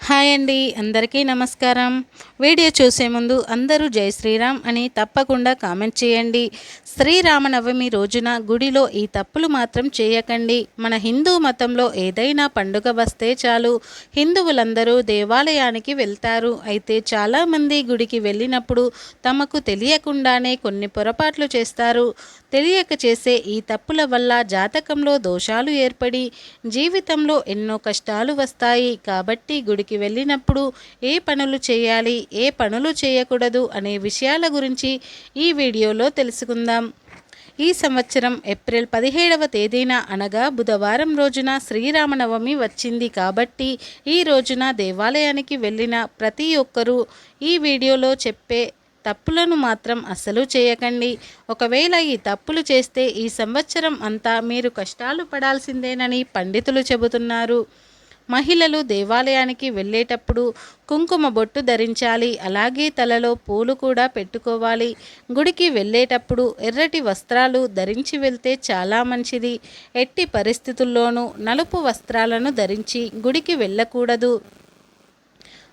Hi అండి అందరికీ నమస్కారం. వీడియో చూసే ముందు అందరూ జై శ్రీరామ్ అని తప్పకుండా కామెంట్ చేయండి. శ్రీరామనవమి రోజున గుడిలో ఈ తప్పులు మాత్రం చేయకండి. మన హిందూ మతంలో ఏదైనా పండుగ వస్తే చాలు. హిందువులందరూ దేవాలయానికి వెళ్తారు. అయితే చాలామంది గుడికి వెళ్ళినప్పుడు తమకు తెలియకుండానే కొన్ని పొరపాట్లు చేస్తారు. తెలియక చేసే ఈ తప్పుల వల్ల జాతకంలో దోషాలు ఏర్పడి జీవితంలో ఎన్నో కష్టాలు వస్తాయి. కాబట్టి గుడికి వెళ్ళినప్పుడు ఏ పనులు చేయాలి ఏ పనులు చేయకూడదు అనే విషయాల గురించి ఈ వీడియోలో తెలుసుకుందాం. ఈ సంవత్సరం ఏప్రిల్ పదిహేడవ తేదీన అనగా బుధవారం రోజున శ్రీరామనవమి వచ్చింది. కాబట్టి ఈ రోజున దేవాలయానికి వెళ్ళిన ప్రతి ఒక్కరూ ఈ వీడియోలో చెప్పే తప్పులను మాత్రం అస్సలు చేయకండి. ఒకవేళ ఈ తప్పులు చేస్తే ఈ సంవత్సరం అంతా మీరు కష్టాలు పడాల్సిందేనని పండితులు చెబుతున్నారు. మహిళలు దేవాలయానికి వెళ్ళేటప్పుడు కుంకుమ బొట్టు ధరించాలి అలాగే తలలో పూలు కూడా పెట్టుకోవాలి. గుడికి వెళ్ళేటప్పుడు ఎర్రటి వస్త్రాలు ధరించి వెళ్తే చాలా మంచిది. ఎట్టి పరిస్థితుల్లోనూ నలుపు వస్త్రాలను ధరించి గుడికి వెళ్ళకూడదు.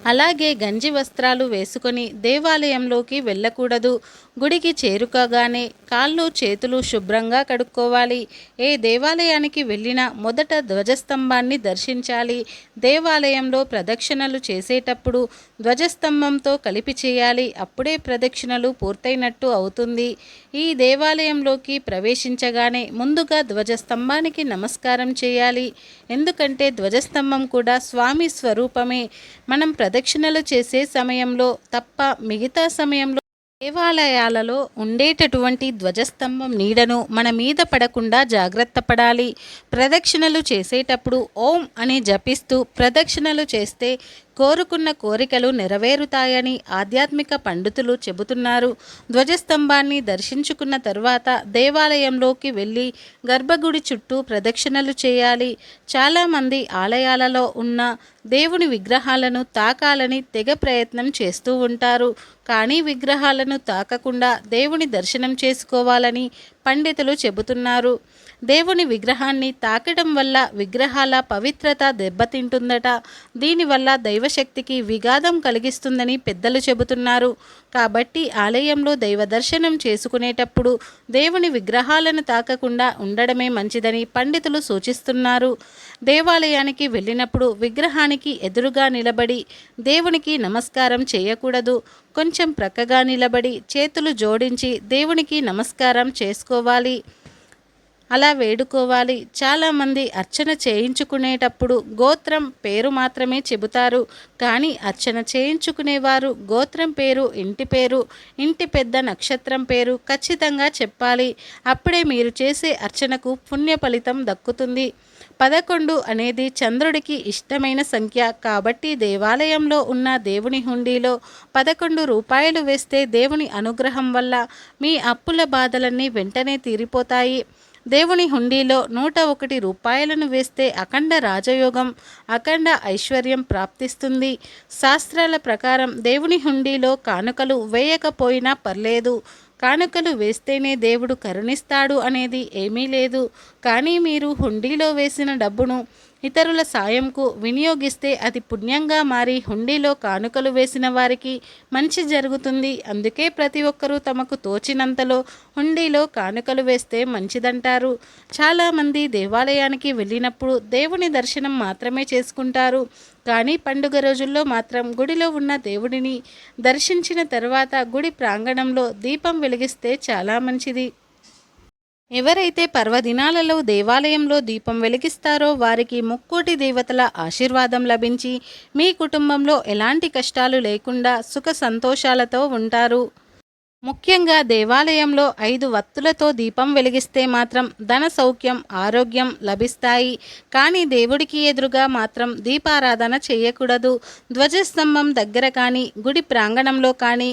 అలాగే గంజి వస్త్రాలు వేసుకొని దేవాలయంలోకి వెళ్ళకూడదు. గుడికి చేరుకోగానే కాళ్ళు చేతులు శుభ్రంగా కడుక్కోవాలి. ఏ దేవాలయానికి వెళ్ళినా మొదట ధ్వజస్తంభాన్ని దర్శించాలి. దేవాలయంలో ప్రదక్షిణలు చేసేటప్పుడు ధ్వజస్తంభంతో కలిపి చేయాలి. అప్పుడే ప్రదక్షిణలు పూర్తయినట్టు అవుతుంది. ఈ దేవాలయంలోకి ప్రవేశించగానే ముందుగా ధ్వజస్తంభానికి నమస్కారం చేయాలి. ఎందుకంటే ధ్వజస్తంభం కూడా స్వామి స్వరూపమే. మనం ప్రదక్షిణలు చేసే సమయంలో తప్ప మిగతా సమయంలో దేవాలయాలలో ఉండేటటువంటి ధ్వజస్తంభం నీడను మన మీద పడకుండా జాగ్రత్త పడాలి. ప్రదక్షిణలు చేసేటప్పుడు ఓం అని జపిస్తూ ప్రదక్షిణలు చేస్తే కోరుకున్న కోరికలు నెరవేరుతాయని ఆధ్యాత్మిక పండితులు చెబుతున్నారు. ధ్వజస్తంభాన్ని దర్శించుకున్న తరువాత దేవాలయంలోకి వెళ్ళి గర్భగుడి చుట్టూ ప్రదక్షిణలు చేయాలి. చాలామంది ఆలయాలలో ఉన్న దేవుని విగ్రహాలను తాకాలని తెగ ప్రయత్నం చేస్తూ ఉంటారు. కానీ విగ్రహాలను తాకకుండా దేవుని దర్శనం చేసుకోవాలని పండితులు చెబుతున్నారు. దేవుని విగ్రహాన్ని తాకడం వల్ల విగ్రహాల పవిత్రత దెబ్బతింటుందట. దీనివల్ల దైవశక్తికి విఘాతం కలిగిస్తుందని పెద్దలు చెబుతున్నారు. కాబట్టి ఆలయంలో దైవ దర్శనం చేసుకునేటప్పుడు దేవుని విగ్రహాలను తాకకుండా ఉండడమే మంచిదని పండితులు సూచిస్తున్నారు. దేవాలయానికి వెళ్ళినప్పుడు విగ్రహానికి ఎదురుగా నిలబడి దేవునికి నమస్కారం చేయకూడదు. కొంచెం ప్రక్కగా నిలబడి చేతులు జోడించి దేవునికి నమస్కారం చేసుకోవాలి. అలా వేడుకోవాలి. చాలామంది అర్చన చేయించుకునేటప్పుడు గోత్రం పేరు మాత్రమే చెబుతారు. కానీ అర్చన చేయించుకునేవారు గోత్రం పేరు ఇంటి పేరు ఇంటి పెద్ద నక్షత్రం పేరు ఖచ్చితంగా చెప్పాలి. అప్పుడే మీరు చేసే అర్చనకు పుణ్య ఫలితం దక్కుతుంది. పదకొండు అనేది చంద్రుడికి ఇష్టమైన సంఖ్య కాబట్టి దేవాలయంలో ఉన్న దేవుని హుండీలో పదకొండు రూపాయలు వేస్తే దేవుని అనుగ్రహం వల్ల మీ అప్పుల బాధలన్నీ వెంటనే తీరిపోతాయి. దేవుని హుండీలో నూట ఒకటి రూపాయలను వేస్తే అఖండ రాజయోగం అఖండ ఐశ్వర్యం ప్రాప్తిస్తుంది. శాస్త్రాల ప్రకారం దేవుని హుండీలో కానుకలు వేయకపోయినా పర్లేదు. కానుకలు వేస్తేనే దేవుడు కరుణిస్తాడు అనేది ఏమీ లేదు. కానీ మీరు హుండీలో వేసిన డబ్బును ఇతరుల సాయంకు వినియోగిస్తే అది పుణ్యంగా మారి హుండీలో కానుకలు వేసిన వారికి మంచి జరుగుతుంది. అందుకే ప్రతి ఒక్కరూ తమకు తోచినంతలో హుండీలో కానుకలు వేస్తే మంచిదంటారు. చాలామంది దేవాలయానికి వెళ్ళినప్పుడు దేవుని దర్శనం మాత్రమే చేసుకుంటారు. కానీ పండుగ రోజుల్లో మాత్రం గుడిలో ఉన్న దేవుడిని దర్శించిన తర్వాత గుడి ప్రాంగణంలో దీపం వెలిగిస్తే చాలా మంచిది. ఎవరైతే పర్వదినాలలో దేవాలయంలో దీపం వెలిగిస్తారో వారికి ముక్కోటి దేవతల ఆశీర్వాదం లభించి మీ కుటుంబంలో ఎలాంటి కష్టాలు లేకుండా సుఖ సంతోషాలతో ఉంటారు. ముఖ్యంగా దేవాలయంలో ఐదు వత్తులతో దీపం వెలిగిస్తే మాత్రం ధన సౌఖ్యం ఆరోగ్యం లభిస్తాయి. కానీ దేవుడికి ఎదురుగా మాత్రం దీపారాధన చేయకూడదు. ధ్వజస్తంభం దగ్గర కానీ గుడి ప్రాంగణంలో కానీ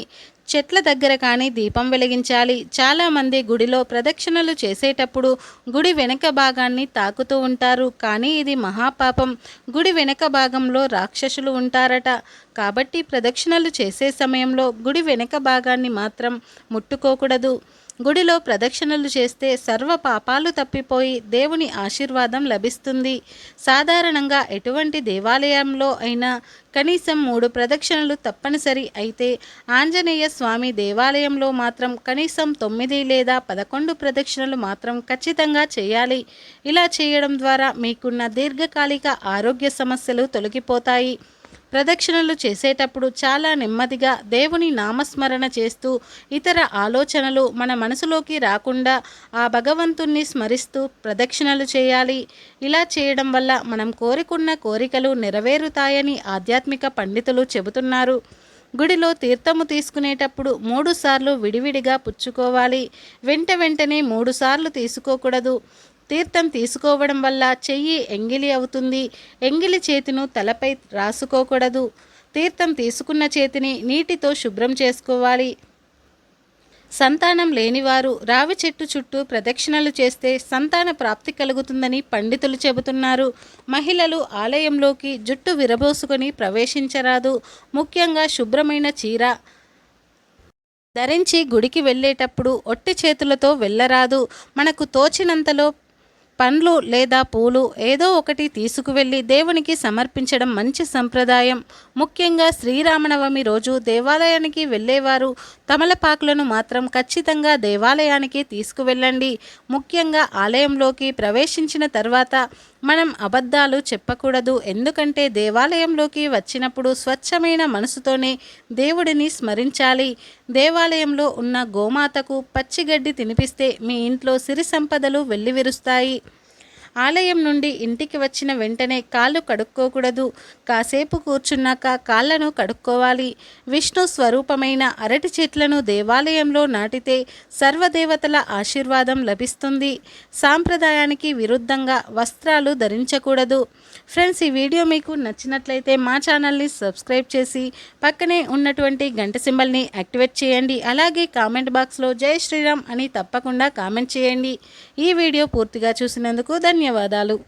చెట్ల దగ్గర కానీ దీపం వెలిగించాలి. చాలామంది గుడిలో ప్రదక్షిణలు చేసేటప్పుడు గుడి వెనక భాగాన్ని తాకుతూ ఉంటారు. కానీ ఇది మహాపాపం. గుడి వెనక భాగంలో రాక్షసులు ఉంటారట. కాబట్టి ప్రదక్షిణలు చేసే సమయంలో గుడి వెనక భాగాన్ని మాత్రం ముట్టుకోకూడదు. గుడిలో ప్రదక్షిణలు చేస్తే సర్వ పాపాలు తప్పిపోయి దేవుని ఆశీర్వాదం లభిస్తుంది. సాధారణంగా ఎటువంటి దేవాలయంలో అయినా కనీసం మూడు ప్రదక్షిణలు తప్పనిసరి అయితే ఆంజనేయ స్వామి దేవాలయంలో మాత్రం కనీసం తొమ్మిది లేదా పదకొండు ప్రదక్షిణలు మాత్రం ఖచ్చితంగా చేయాలి. ఇలా చేయడం ద్వారా మీకున్న దీర్ఘకాలిక ఆరోగ్య సమస్యలు తొలగిపోతాయి. ప్రదక్షిణలు చేసేటప్పుడు చాలా నెమ్మదిగా దేవుని నామస్మరణ చేస్తూ ఇతర ఆలోచనలు మన మనసులోకి రాకుండా ఆ భగవంతుణ్ణి స్మరిస్తూ ప్రదక్షిణలు చేయాలి. ఇలా చేయడం వల్ల మనం కోరుకున్న కోరికలు నెరవేరుతాయని ఆధ్యాత్మిక పండితులు చెబుతున్నారు. గుడిలో తీర్థము తీసుకునేటప్పుడు మూడుసార్లు విడివిడిగా పుచ్చుకోవాలి. వెంట వెంటనే మూడుసార్లు తీసుకోకూడదు. తీర్థం తీసుకోవడం వల్ల చెయ్యి ఎంగిలి అవుతుంది. ఎంగిలి చేతిను తలపై రాసుకోకూడదు. తీర్థం తీసుకున్న చేతిని నీటితో శుభ్రం చేసుకోవాలి. సంతానం లేనివారు రావి చెట్టు చుట్టూ ప్రదక్షిణలు చేస్తే సంతాన ప్రాప్తి కలుగుతుందని పండితులు చెబుతున్నారు. మహిళలు ఆలయంలోకి జుట్టు విరబోసుకొని ప్రవేశించరాదు. ముఖ్యంగా శుభ్రమైన చీర ధరించి గుడికి వెళ్ళేటప్పుడు ఒట్టి చేతులతో వెళ్ళరాదు. మనకు తోచినంతలో పండ్లు లేదా పూలు ఏదో ఒకటి తీసుకువెళ్ళి దేవునికి సమర్పించడం మంచి సంప్రదాయం. ముఖ్యంగా శ్రీరామనవమి రోజు దేవాలయానికి వెళ్ళేవారు. తమలపాకులను మాత్రం ఖచ్చితంగా దేవాలయానికి తీసుకువెళ్ళండి. ముఖ్యంగా ఆలయంలోకి ప్రవేశించిన తర్వాత మనం అబద్ధాలు చెప్పకూడదు. ఎందుకంటే దేవాలయంలోకి వచ్చినప్పుడు స్వచ్ఛమైన మనసుతోనే దేవుడిని స్మరించాలి. దేవాలయంలో ఉన్న గోమాతకు పచ్చిగడ్డి తినిపిస్తే మీ ఇంట్లో సిరి సంపదలు వెల్లివిరుస్తాయి. ఆలయం నుండి ఇంటికి వచ్చిన వెంటనే కాళ్ళు కడుక్కోకూడదు. కాసేపు కూర్చున్నాక కాళ్ళను కడుక్కోవాలి. విష్ణు స్వరూపమైన అరటి చెట్లను దేవాలయంలో నాటితే సర్వదేవతల ఆశీర్వాదం లభిస్తుంది. సాంప్రదాయానికి విరుద్ధంగా వస్త్రాలు ధరించకూడదు. ఫ్రెండ్స్ ఈ వీడియో మీకు నచ్చినట్లయితే మా ఛానల్ని సబ్స్క్రైబ్ చేసి పక్కనే ఉన్నటువంటి గంట సింబల్ని యాక్టివేట్ చేయండి. అలాగే కామెంట్ బాక్స్లో జై శ్రీరామ్ అని తప్పకుండా కామెంట్ చేయండి. ఈ వీడియో పూర్తిగా చూసినందుకు ధన్యవాదాలు.